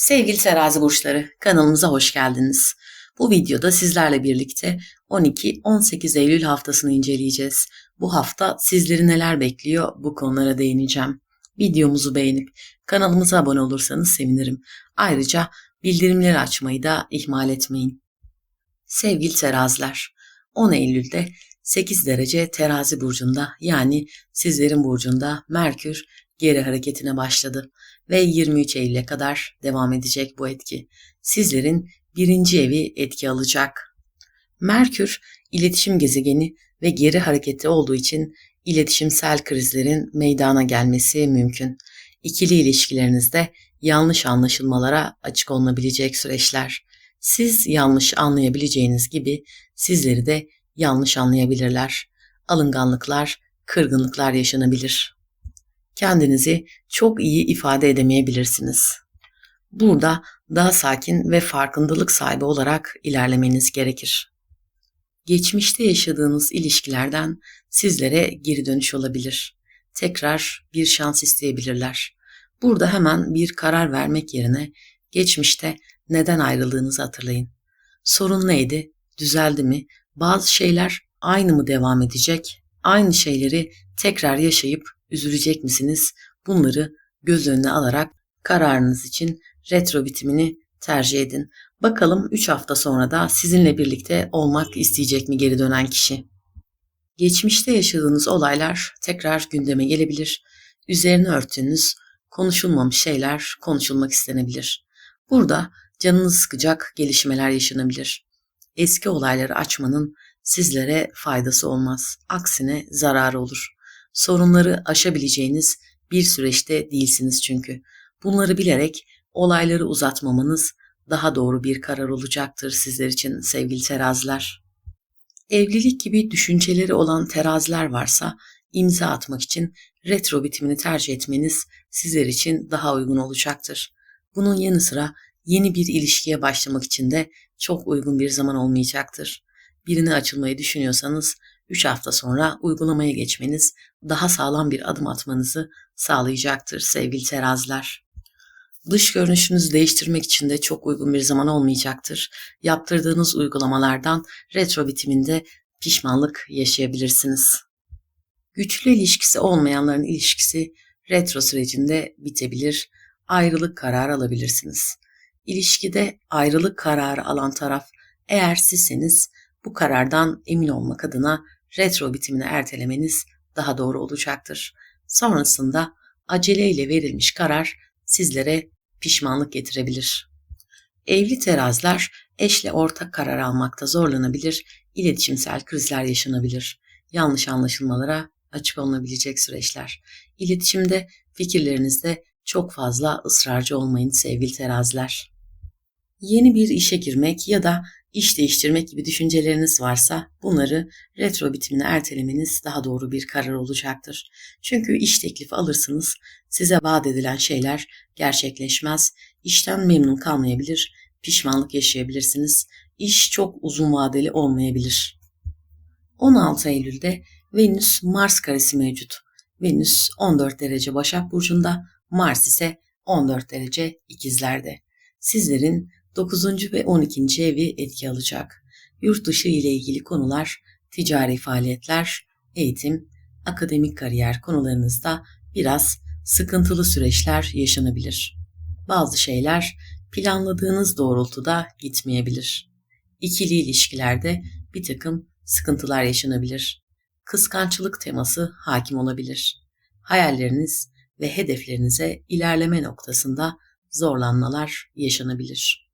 Sevgili terazi burçları, kanalımıza hoş geldiniz. Bu videoda sizlerle birlikte 12-18 Eylül haftasını inceleyeceğiz. Bu hafta sizleri neler bekliyor bu konulara değineceğim. Videomuzu beğenip kanalımıza abone olursanız sevinirim. Ayrıca bildirimleri açmayı da ihmal etmeyin. Sevgili teraziler, 10 Eylül'de 8 derece terazi burcunda yani sizlerin burcunda Merkür geri hareketine başladı ve 23 Eylül'e kadar devam edecek bu etki. Sizlerin birinci evi etki alacak. Merkür iletişim gezegeni ve geri hareketi olduğu için iletişimsel krizlerin meydana gelmesi mümkün. İkili ilişkilerinizde yanlış anlaşılmalara açık olunabilecek süreçler. Siz yanlış anlayabileceğiniz gibi sizleri de yanlış anlayabilirler. Alınganlıklar, kırgınlıklar yaşanabilir kendinizi çok iyi ifade edemeyebilirsiniz. Burada daha sakin ve farkındalık sahibi olarak ilerlemeniz gerekir. Geçmişte yaşadığınız ilişkilerden sizlere geri dönüş olabilir. Tekrar bir şans isteyebilirler. Burada hemen bir karar vermek yerine geçmişte neden ayrıldığınızı hatırlayın. Sorun neydi? Düzeldi mi? Bazı şeyler aynı mı devam edecek? Aynı şeyleri tekrar yaşayıp üzülecek misiniz? Bunları göz önüne alarak kararınız için retro bitimini tercih edin. Bakalım 3 hafta sonra da sizinle birlikte olmak isteyecek mi geri dönen kişi? Geçmişte yaşadığınız olaylar tekrar gündeme gelebilir. Üzerine örttüğünüz konuşulmamış şeyler konuşulmak istenebilir. Burada canınız sıkacak gelişmeler yaşanabilir. Eski olayları açmanın sizlere faydası olmaz. Aksine zararı olur. Sorunları aşabileceğiniz bir süreçte değilsiniz çünkü. Bunları bilerek olayları uzatmamanız daha doğru bir karar olacaktır sizler için sevgili teraziler. Evlilik gibi düşünceleri olan teraziler varsa imza atmak için retro bitimini tercih etmeniz sizler için daha uygun olacaktır. Bunun yanı sıra yeni bir ilişkiye başlamak için de çok uygun bir zaman olmayacaktır. Birine açılmayı düşünüyorsanız 3 hafta sonra uygulamaya geçmeniz daha sağlam bir adım atmanızı sağlayacaktır sevgili teraziler. Dış görünüşünüzü değiştirmek için de çok uygun bir zaman olmayacaktır. Yaptırdığınız uygulamalardan retro bitiminde pişmanlık yaşayabilirsiniz. Güçlü ilişkisi olmayanların ilişkisi retro sürecinde bitebilir, ayrılık kararı alabilirsiniz. İlişkide ayrılık kararı alan taraf eğer sizseniz bu karardan emin olmak adına retro bitimini ertelemeniz daha doğru olacaktır. Sonrasında aceleyle verilmiş karar sizlere pişmanlık getirebilir. Evli teraziler eşle ortak karar almakta zorlanabilir, iletişimsel krizler yaşanabilir. Yanlış anlaşılmalara açık olunabilecek süreçler. İletişimde, fikirlerinizde çok fazla ısrarcı olmayın sevgili teraziler. Yeni bir işe girmek ya da iş değiştirmek gibi düşünceleriniz varsa bunları retro bitimine ertelemeniz daha doğru bir karar olacaktır. Çünkü iş teklifi alırsınız, size vaat edilen şeyler gerçekleşmez, işten memnun kalmayabilir, pişmanlık yaşayabilirsiniz, iş çok uzun vadeli olmayabilir. 16 Eylül'de Venüs Mars karesi mevcut. Venüs 14 derece Başak Burcu'nda, Mars ise 14 derece ikizlerde. Sizlerin 9. ve 12. evi etki alacak. Yurt dışı ile ilgili konular, ticari faaliyetler, eğitim, akademik kariyer konularınızda biraz sıkıntılı süreçler yaşanabilir. Bazı şeyler planladığınız doğrultuda gitmeyebilir. İkili ilişkilerde bir takım sıkıntılar yaşanabilir. Kıskançlık teması hakim olabilir. Hayalleriniz ve hedeflerinize ilerleme noktasında zorlanmalar yaşanabilir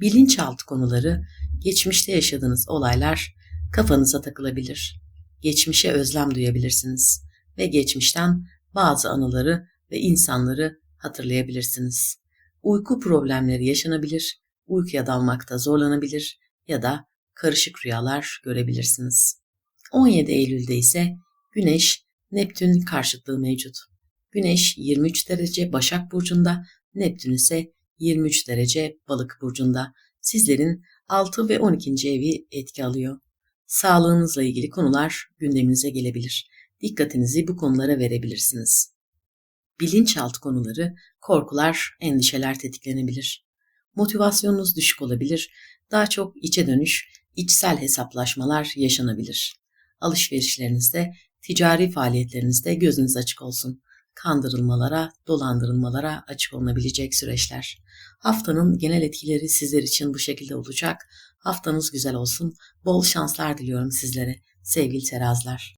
bilinçaltı konuları, geçmişte yaşadığınız olaylar kafanıza takılabilir. Geçmişe özlem duyabilirsiniz ve geçmişten bazı anıları ve insanları hatırlayabilirsiniz. Uyku problemleri yaşanabilir, uykuya dalmakta zorlanabilir ya da karışık rüyalar görebilirsiniz. 17 Eylül'de ise Güneş Neptün karşıtlığı mevcut. Güneş 23 derece Başak Burcu'nda, Neptün ise 23 derece balık burcunda sizlerin 6 ve 12. evi etki alıyor. Sağlığınızla ilgili konular gündeminize gelebilir. Dikkatinizi bu konulara verebilirsiniz. Bilinçaltı konuları, korkular, endişeler tetiklenebilir. Motivasyonunuz düşük olabilir. Daha çok içe dönüş, içsel hesaplaşmalar yaşanabilir. Alışverişlerinizde, ticari faaliyetlerinizde gözünüz açık olsun. Kandırılmalara, dolandırılmalara açık olunabilecek süreçler. Haftanın genel etkileri sizler için bu şekilde olacak. Haftanız güzel olsun. Bol şanslar diliyorum sizlere sevgili teraziler.